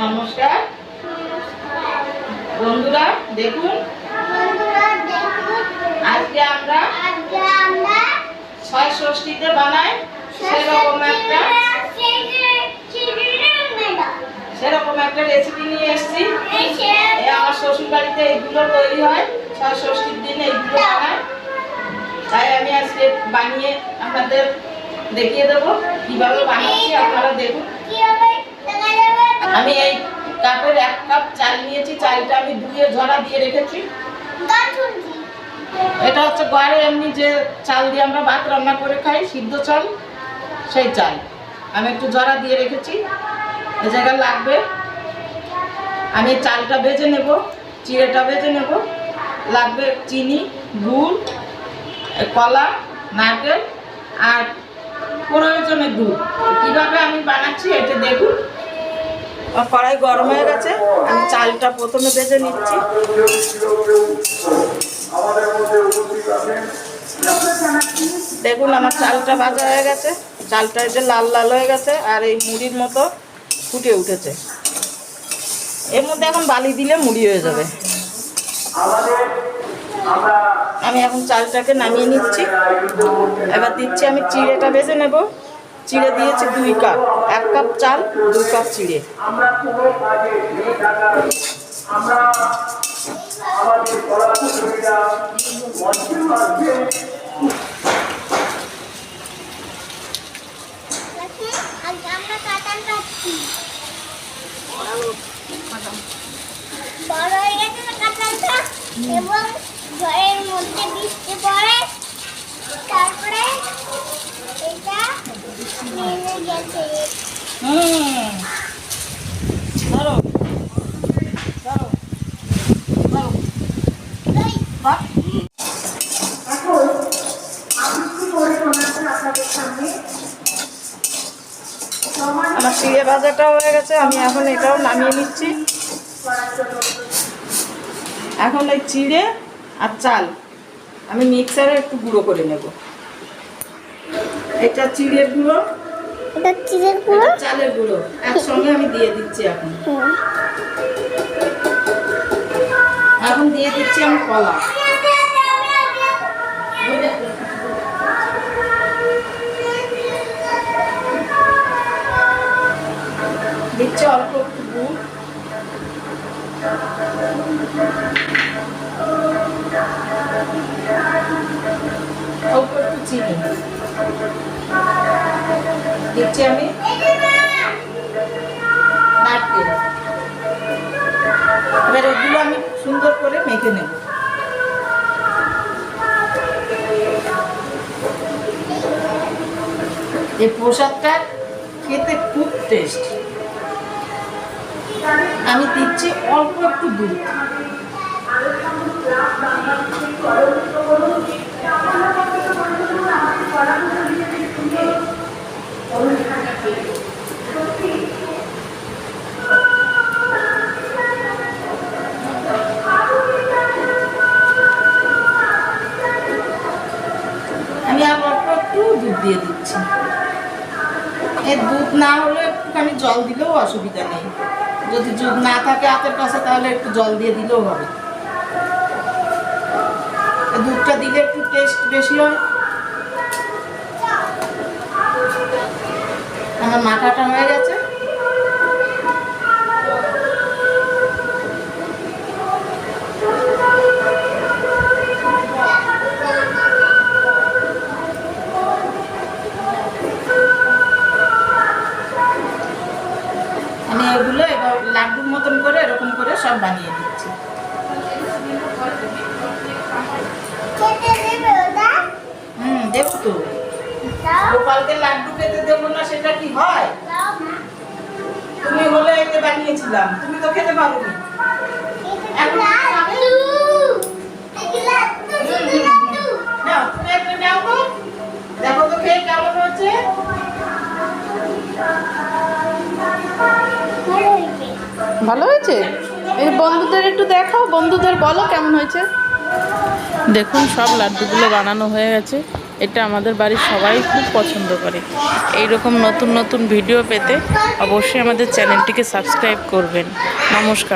নমস্কার। বন্ধুরা, দেখুন। আজকে আমরা ছয় ষষ্ঠীতে বানাই। সেরকম একটা সেরকম একটা রেসিপি নিয়ে এসেছি। আমার শ্বশুর বাড়িতে এইগুলো তৈরি হয়। ছয় ষষ্ঠীর দিন এইগুলো বানায় তাই আমি আজকে বানিয়ে আপনাদের দেখিয়ে দেবো কীভাবে বানাচ্ছি আপনারা দেখুন আমি এই কাপের এক কাপ চাল চালটা আমি ধুয়ে ঝরা দিয়ে রেখেছি। এটা হচ্ছে ঘরে এমনি যে চাল দিয়ে আমরা ভাত রান্না করে খাই সিদ্ধ চাল সেই চাল। আমি একটু জরা দিয়ে রেখেছি এ জায়গায় লাগবে। আমি চালটা ভেজে নেব চিড়েটা ভেজে নেব। লাগবে চিনি গুড় কলা নারকেল আর প্রয়োজনে দুধ। কীভাবে আমি বানাচ্ছি এটা দেখুন। কড়াই গরম হয়ে গেছে। আমি চালটা প্রথমে ভেজে নিচ্ছি। দেখুন আমার চালটা ভাজা হয়ে গেছে। চালটা যে লাল লাল হয়ে গেছে আর এই মুড়ির মতো ফুটে উঠেছে। এর মধ্যে এখন বালি দিলে মুড়ি হয়ে যাবে। আমি এখন চালটাকে নামিয়ে নিচ্ছি। এবার দিচ্ছি আমি চিড়েটা ভেজে নেব। চিড়ে দিয়েছে দুই কাপ। এক কাপ চাল, দুই কাপ চিড়ে। এবং ঘরের মধ্যে বৃষ্টি পড়ে তারপরে এটা নেমে গেছে ধরো আমার চিড়ে ভাজাটা হয়ে গেছে, আমি এখন এটাও নামিয়ে নিচ্ছি। এখন এই চিড়ে আর চাল, আমি মিক্সারে একটু গুঁড়ো করে নেব। এটা চিড়ের গুঁড়ো। এটা চিড়ের গুঁড়ো? চালের গুঁড়ো। একসঙ্গে আমি দিয়ে দিচ্ছি এখন। এখন দিয়ে দিচ্ছি আমি কলা। দিচ্ছি অল্প এই প্রসাদটা খেতে খুব টেস্ট আমি দিচ্ছি অল্প একটু দুধ। আমি আর অল্প একটু দুধ দিয়ে দিচ্ছি। এর দুধ না হলে একটুখানি জল দিলেও অসুবিধা নেই। যদি দুধ না থাকে হাতের কাছে, তাহলে একটু জল দিয়ে দিলেও হবে। দুধটা দিলে একটু টেস্ট বেশি হয়। আমার মাথাটা হয়ে গেছে। আমি এগুলো এবার লাড্ডুর মতন করে এরকম করে সব বানিয়ে দিচ্ছি হুম দেব তো। গোপালকে লাড্ডু খেতে দেবো না সেটা কি হয়? তুমি হলে এতে বানিয়েছিলাম। তুমি তো খেতে পারো এখন ভালো হয়েছে? এই বন্ধুদের একটু দেখাও, বন্ধুদের বলো কেমন হয়েছে? দেখুন, সব লাড্ডুগুলো বানানো হয়ে গেছে। এটা আমাদের বাড়ির সবাই খুব পছন্দ করে। এই রকম নতুন নতুন ভিডিও পেতে অবশ্যই আমাদের চ্যানেলটিকে সাবস্ক্রাইব করবেন। নমস্কার।